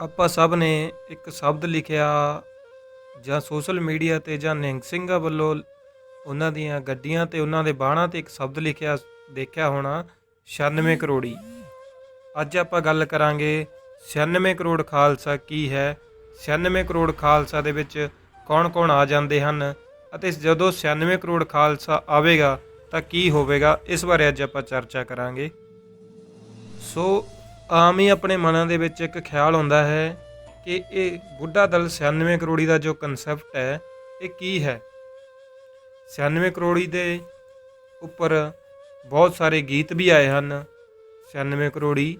ਆਪਾਂ ਸਭ ਨੇ ਇੱਕ ਸ਼ਬਦ ਲਿਖਿਆ ਜਾਂ ਸੋਸ਼ਲ ਮੀਡੀਆ ਤੇ ਜਾਂ ਨਿਹੰਗ ਸਿੰਘਾਂ ਵੱਲੋਂ ਉਹਨਾਂ ਦੀਆਂ ਗੱਡੀਆਂ ਤੇ ਉਹਨਾਂ ਦੇ ਬਾਹਾਂ ਤੇ ਇੱਕ ਸ਼ਬਦ ਲਿਖਿਆ, ਦੇਖਿਆ ਹੋਣਾ 96 ਕਰੋੜੀ। ਅੱਜ ਆਪਾਂ ਗੱਲ ਕਰਾਂਗੇ 96 ਕਰੋੜ ਖਾਲਸਾ ਕੀ ਹੈ? 96 ਕਰੋੜ ਖਾਲਸਾ ਦੇ ਵਿੱਚ ਕੌਣ-ਕੌਣ ਆ ਜਾਂਦੇ ਹਨ? ਅਤੇ ਜਦੋਂ 96 ਕਰੋੜ ਖਾਲਸਾ ਆਵੇਗਾ ਤਾਂ ਕੀ ਹੋਵੇਗਾ? ਇਸ ਬਾਰੇ ਅੱਜ ਆਪਾਂ ਚਰਚਾ ਕਰਾਂਗੇ। ਸੋ ਆਮ ਹੀ ਆਪਣੇ ਮਨਾਂ ਦੇ ਵਿੱਚ ਇੱਕ ਖਿਆਲ ਹੁੰਦਾ ਹੈ ਕਿ ਇਹ ਬੁੱਢਾ ਦਲ 96 ਕਰੋੜੀ ਦਾ ਜੋ ਕਨਸੈਪਟ ਹੈ, ਇਹ ਕੀ ਹੈ? 96 ਕਰੋੜੀ ਦੇ ਉੱਪਰ ਬਹੁਤ ਸਾਰੇ ਗੀਤ ਵੀ ਆਏ ਹਨ 96 ਕਰੋੜੀ।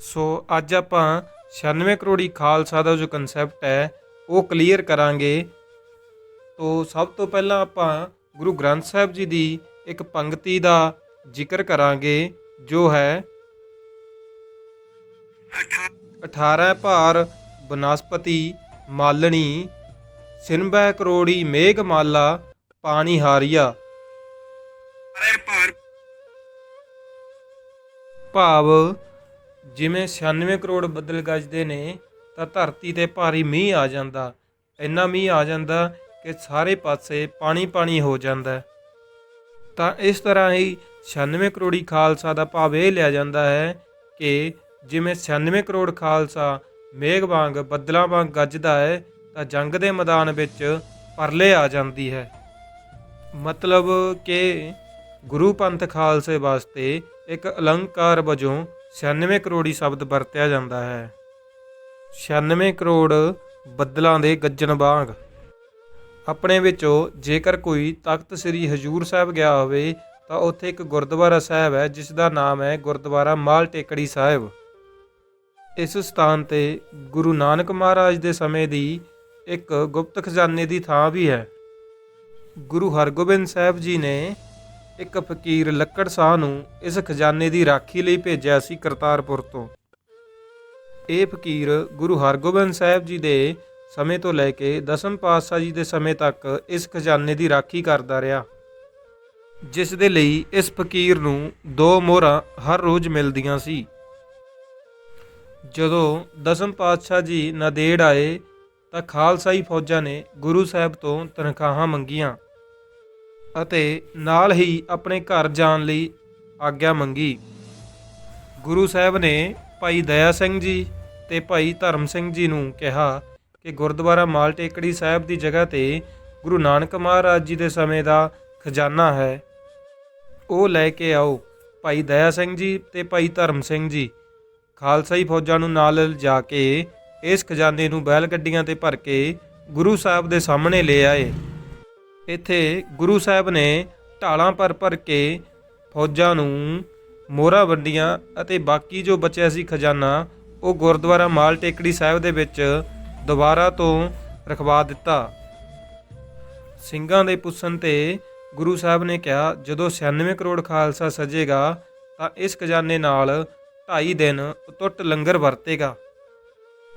ਸੋ ਅੱਜ ਆਪਾਂ 96 ਕਰੋੜੀ ਖਾਲਸਾ ਦਾ ਜੋ ਕਨਸੈਪਟ ਹੈ, ਉਹ ਕਲੀਅਰ ਕਰਾਂਗੇ। ਤੋ ਸਭ ਤੋਂ ਪਹਿਲਾਂ ਆਪਾਂ ਗੁਰੂ ਗ੍ਰੰਥ ਸਾਹਿਬ ਜੀ ਦੀ ਇੱਕ ਪੰਕਤੀ ਦਾ ਜ਼ਿਕਰ ਕਰਾਂਗੇ, ਜੋ ਹੈ 18 ਭਾਰ ਬਨਸਪਤੀ ਮਾਲਣੀ ਸਿਨਬੈ ਕਰੋੜੀ ਮੇਘ ਮਾਲਾ ਪਾਣੀ ਹਾਰੀਆ। ਭਾਵ ਜਿਵੇਂ 96 ਕਰੋੜ ਬੱਦਲ ਗੱਜਦੇ ਨੇ ਤਾਂ ਧਰਤੀ ਤੇ ਭਾਰੀ ਮੀਂਹ ਆ ਜਾਂਦਾ। ਇੰਨਾ ਮੀਂਹ ਆ ਜਾਂਦਾ ਕਿ ਸਾਰੇ ਪਾਸੇ ਪਾਣੀ ਪਾਣੀ ਹੋ ਜਾਂਦਾ। ਤਾਂ ਇਸ ਤਰ੍ਹਾਂ ਹੀ 96 ਕਰੋੜੀ ਖਾਲਸਾ ਦਾ ਭਾਵ ਇਹ ਲਿਆ ਜਾਂਦਾ ਹੈ ਕਿ ਜਿਵੇਂ 96 ਕਰੋੜ ਖਾਲਸਾ, ਮੇਘ ਵਾਂਗ ਬੱਦਲਾਂ ਵਾਂਗ ਗੱਜਦਾ ਹੈ, ਤਾਂ ਜੰਗ ਦੇ ਮੈਦਾਨ ਵਿੱਚ ਪਰਲੇ ਆ ਜਾਂਦੀ ਹੈ। ਮਤਲਬ ਕਿ ਗੁਰੂ ਪੰਥ ਖਾਲਸੇ ਵਾਸਤੇ ਇੱਕ ਅਲੰਕਾਰ ਵਜੋਂ 96 ਕਰੋੜੀ ਸ਼ਬਦ ਵਰਤਿਆ ਜਾਂਦਾ ਹੈ। 96 ਕਰੋੜ ਬੱਦਲਾਂ ਦੇ ਗੱਜਣ ਵਾਂਗ। ਆਪਣੇ ਵਿੱਚੋਂ ਜੇਕਰ ਕੋਈ ਤਖਤ ਸ੍ਰੀ ਹਜੂਰ ਸਾਹਿਬ ਗਿਆ ਹੋਵੇ, ਤਾਂ ਉੱਥੇ ਇੱਕ ਗੁਰਦੁਆਰਾ ਸਾਹਿਬ ਹੈ ਜਿਸ ਦਾ ਨਾਮ ਹੈ ਗੁਰਦੁਆਰਾ ਮਾਲ ਟੇਕੜੀ ਸਾਹਿਬ। ਇਸ ਸਥਾਨ ਤੇ ਗੁਰੂ ਨਾਨਕ ਮਹਾਰਾਜ ਦੇ ਸਮੇਂ ਦੀ ਇੱਕ ਗੁਪਤ ਖਜ਼ਾਨੇ ਦੀ ਥਾਂ ਵੀ ਹੈ। ਗੁਰੂ ਹਰਗੋਬਿੰਦ ਸਾਹਿਬ ਜੀ ਨੇ ਇੱਕ ਫਕੀਰ ਲੱਕੜ ਸਾਹ ਨੂੰ ਇਸ ਖਜ਼ਾਨੇ ਦੀ ਰਾਖੀ ਲਈ ਭੇਜਿਆ ਸੀ ਕਰਤਾਰਪੁਰ ਤੋਂ। ਇਹ ਫਕੀਰ ਗੁਰੂ ਹਰਗੋਬਿੰਦ ਸਾਹਿਬ ਜੀ ਦੇ ਸਮੇਂ ਤੋਂ ਲੈ ਕੇ ਦਸਮ ਪਾਤਸ਼ਾਹ ਜੀ ਦੇ ਸਮੇਂ ਤੱਕ ਇਸ ਖਜ਼ਾਨੇ ਦੀ ਰਾਖੀ ਕਰਦਾ ਰਿਹਾ। ਜਿਸ ਦੇ ਲਈ ਇਸ ਫਕੀਰ ਨੂੰ ਦੋ ਮੋਹਰਾਂ ਹਰ ਰੋਜ਼ ਮਿਲਦੀਆਂ ਸੀ। ਜਦੋਂ ਦਸਮ ਪਾਤਸ਼ਾਹ ਜੀ ਨਦੇੜ ਆਏ ਤਾਂ ਖਾਲਸਾਈ ਫੌਜਾਂ ਨੇ ਗੁਰੂ ਸਾਹਿਬ ਤੋਂ ਤਨਖਾਹਾਂ ਮੰਗੀਆਂ ਅਤੇ ਨਾਲ ਹੀ ਆਪਣੇ ਘਰ ਜਾਣ ਲਈ ਆਗਿਆ ਮੰਗੀ। ਗੁਰੂ ਸਾਹਿਬ ਨੇ ਭਾਈ ਦਇਆ ਸਿੰਘ ਜੀ ਤੇ ਭਾਈ ਧਰਮ ਸਿੰਘ ਜੀ ਨੂੰ ਕਿਹਾ ਕਿ ਗੁਰਦੁਆਰਾ ਮਾਲ ਟੇਕੜੀ ਸਾਹਿਬ ਦੀ ਜਗ੍ਹਾ ਤੇ ਗੁਰੂ ਨਾਨਕ ਮਹਾਰਾਜ ਜੀ ਦੇ ਸਮੇਂ ਦਾ ਖਜ਼ਾਨਾ ਹੈ। ਉਹ ਲੈ ਕੇ ਆਓ, ਭਾਈ ਦਇਆ ਸਿੰਘ ਜੀ ਤੇ ਭਾਈ ਧਰਮ ਸਿੰਘ ਜੀ। ਖਾਲਸਾਈ ਫੌਜਾਂ ਨੂੰ ਨਾਲ ਲਿਜਾ ਕੇ ਇਸ ਖਜ਼ਾਨੇ ਨੂੰ ਬੈਲ ਗੱਡੀਆਂ ਤੇ ਭਰ ਕੇ ਗੁਰੂ ਸਾਹਿਬ ਦੇ ਸਾਹਮਣੇ ਲੈ ਆਏ। ਇੱਥੇ ਗੁਰੂ ਸਾਹਿਬ ਨੇ ਢਾਲਾਂ ਭਰ ਭਰ ਕੇ ਫੌਜਾਂ ਨੂੰ ਮੋਹਰਾਂ ਵੰਡੀਆਂ ਅਤੇ ਬਾਕੀ ਜੋ ਬਚਿਆ ਸੀ ਖਜ਼ਾਨਾ, ਉਹ ਗੁਰਦੁਆਰਾ ਮਾਲ ਟੇਕੜੀ ਸਾਹਿਬ ਦੇ ਵਿੱਚ ਦੁਬਾਰਾ ਤੋਂ ਰਖਵਾ ਦਿੱਤਾ। ਸਿੰਘਾਂ ਦੇ ਪੁੱਛਣ ਤੇ ਗੁਰੂ ਸਾਹਿਬ ਨੇ ਕਿਹਾ, ਜਦੋਂ 96 ਕਰੋੜ ਖਾਲਸਾ ਸਜੇਗਾ, ਤਾਂ ਇਸ ਖਜ਼ਾਨੇ ਨਾਲ ਢਾਈ ਦਿਨ ਉਤੁੱਟ ਲੰਗਰ ਵਰਤੇਗਾ।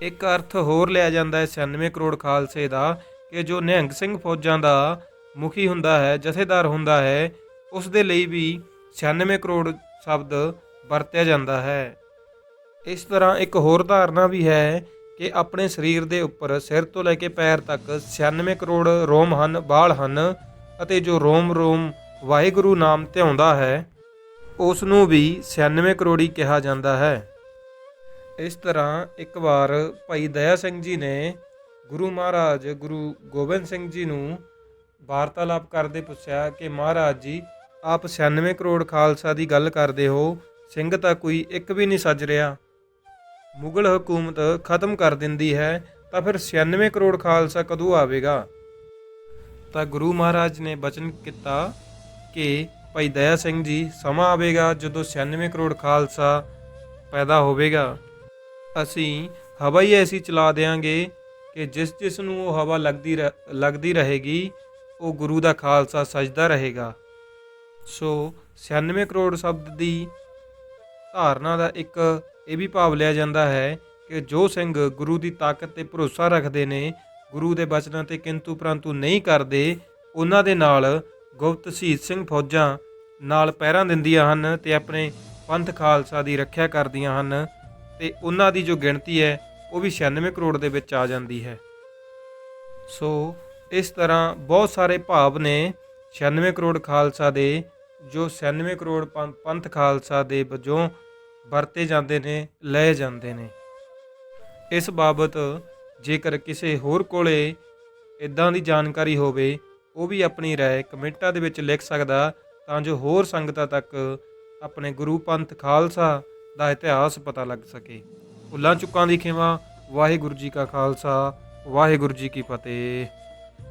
ਇੱਕ ਅਰਥ ਹੋਰ ਲਿਆ ਜਾਂਦਾ ਹੈ 96 ਕਰੋੜ ਖਾਲਸੇ ਦਾ ਕਿ ਜੋ ਨਿਹੰਗ ਸਿੰਘ ਫੌਜਾਂ ਦਾ ਮੁਖੀ ਹੁੰਦਾ ਹੈ, ਜਥੇਦਾਰ ਹੁੰਦਾ ਹੈ, ਉਸ ਦੇ ਲਈ ਵੀ 96 ਕਰੋੜ ਸ਼ਬਦ ਵਰਤਿਆ ਜਾਂਦਾ ਹੈ। ਇਸ ਤਰ੍ਹਾਂ ਇੱਕ ਹੋਰ ਧਾਰਨਾ ਵੀ ਹੈ ਕਿ ਆਪਣੇ ਸਰੀਰ ਦੇ ਉੱਪਰ ਸਿਰ ਤੋਂ ਲੈ ਕੇ ਪੈਰ ਤੱਕ 96 ਕਰੋੜ ਰੋਮ ਹਨ, ਬਾਲ ਹਨ ਅਤੇ ਜੋ ਰੋਮ ਰੋਮ ਵਾਹਿਗੁਰੂ ਨਾਮ ਧਿਆਉਂਦਾ ਹੈ ਉਸ ਨੂੰ ਵੀ 96 ਕਰੋੜੀ ਕਿਹਾ ਜਾਂਦਾ ਹੈ। ਇਸ ਤਰ੍ਹਾਂ ਇੱਕ ਵਾਰ ਭਾਈ ਦਇਆ ਸਿੰਘ ਜੀ ਨੇ ਗੁਰੂ ਮਹਾਰਾਜ ਗੁਰੂ ਗੋਬਿੰਦ ਸਿੰਘ ਜੀ ਨੂੰ ਵਾਰਤਾਲਾਪ ਕਰਦੇ ਪੁੱਛਿਆ ਕਿ ਮਹਾਰਾਜ ਜੀ, ਆਪ 96 ਕਰੋੜ ਖਾਲਸਾ ਦੀ ਗੱਲ ਕਰਦੇ ਹੋ, ਸਿੰਘ ਤਾਂ ਕੋਈ ਇੱਕ ਵੀ ਨਹੀਂ ਸੱਜ ਰਿਹਾ। ਮੁਗਲ ਹਕੂਮਤ ਖਤਮ ਕਰ ਦਿੰਦੀ ਹੈ, ਤਾਂ ਫਿਰ 96 ਕਰੋੜ ਖਾਲਸਾ ਕਦੋਂ ਆਵੇਗਾ? ਤਾਂ ਗੁਰੂ ਮਹਾਰਾਜ ਨੇ ਬਚਨ ਕੀਤਾ ਕਿ ਭਾਈ ਦਇਆ ਸਿੰਘ ਜੀ, ਸਮਾਂ ਆਵੇਗਾ ਜਦੋਂ 96 ਕਰੋੜ ਖਾਲਸਾ ਪੈਦਾ ਹੋਵੇਗਾ। ਅਸੀਂ ਹਵਾ ਹੀ ਐਸੀ ਚਲਾ ਦੇਾਂਗੇ ਕਿ ਜਿਸ ਜਿਸ ਨੂੰ ਉਹ ਹਵਾ ਲੱਗਦੀ ਰਹਿ- ਲੱਗਦੀ ਰਹੇਗੀ, ਉਹ ਗੁਰੂ ਦਾ ਖਾਲਸਾ ਸਜਦਾ ਰਹੇਗਾ। ਸੋ 96 ਕਰੋੜ ਸ਼ਬਦ ਦੀ ਧਾਰਨਾ ਦਾ ਇੱਕ ਇਹ ਵੀ ਭਾਵ ਲਿਆ ਜਾਂਦਾ ਹੈ ਕਿ ਜੋ ਸਿੰਘ ਗੁਰੂ ਦੀ ਤਾਕਤ ਤੇ ਭਰੋਸਾ ਰੱਖਦੇ ਨੇ, ਗੁਰੂ ਦੇ ਬਚਨਾਂ ਤੇ ਕਿੰਤੂ ਪਰੰਤੂ ਨਹੀਂ ਕਰਦੇ, ਉਹਨਾਂ ਦੇ ਨਾਲ ਗੁਪਤ ਸ਼ਹੀਦ ਸਿੰਘ ਫੌਜਾਂ ਨਾਲ ਪਹਿਰਾ ਦਿੰਦੀਆਂ ਹਨ ਤੇ ਆਪਣੇ ਪੰਥ ਖਾਲਸਾ ਦੀ ਰੱਖਿਆ ਕਰਦੀਆਂ ਹਨ ਤੇ ਉਹਨਾਂ ਦੀ ਜੋ ਗਿਣਤੀ ਹੈ, ਉਹ ਵੀ 96 ਕਰੋੜ ਦੇ ਵਿੱਚ ਆ ਜਾਂਦੀ ਹੈ। ਸੋ, ਇਸ ਤਰ੍ਹਾਂ ਬਹੁਤ ਸਾਰੇ ਭਾਵ ਨੇ 96 ਕਰੋੜ ਖਾਲਸਾ ਦੇ, ਜੋ 96 ਕਰੋੜ ਪੰ- ਪੰਥ ਖਾਲਸਾ ਦੇ ਵਜੋਂ ਵਰਤੇ ਜਾਂਦੇ ਨੇ, ਲਏ ਜਾਂਦੇ ਨੇ। ਇਸ ਬਾਬਤ ਜੇਕਰ ਕਿਸੇ ਹੋਰ ਕੋਲੇ ਇਦਾਂ ਦੀ ਜਾਣਕਾਰੀ ਹੋਵੇ ਉਹ ਵੀ ਆਪਣੀ رائے ਕਮੈਂਟਾਂ ਦੇ ਵਿੱਚ ਲਿਖ ਸਕਦਾ ਤਾਂ ਜੋ ਹੋਰ ਸੰਗਤਾਂ ਤੱਕ ਆਪਣੇ ਗੁਰੂ ਪੰਥ ਖਾਲਸਾ ਦਾ ਇਤਿਹਾਸ ਪਤਾ ਲੱਗ ਸਕੇ ਭੁੱਲਾਂ ਚੁੱਕਾਂ ਦੀ ਖਿਮਾ ਵਾਹਿਗੁਰੂ ਜੀ ਕਾ ਖਾਲਸਾ ਵਾਹਿਗੁਰੂ ਜੀ ਕੀ ਫਤਿਹ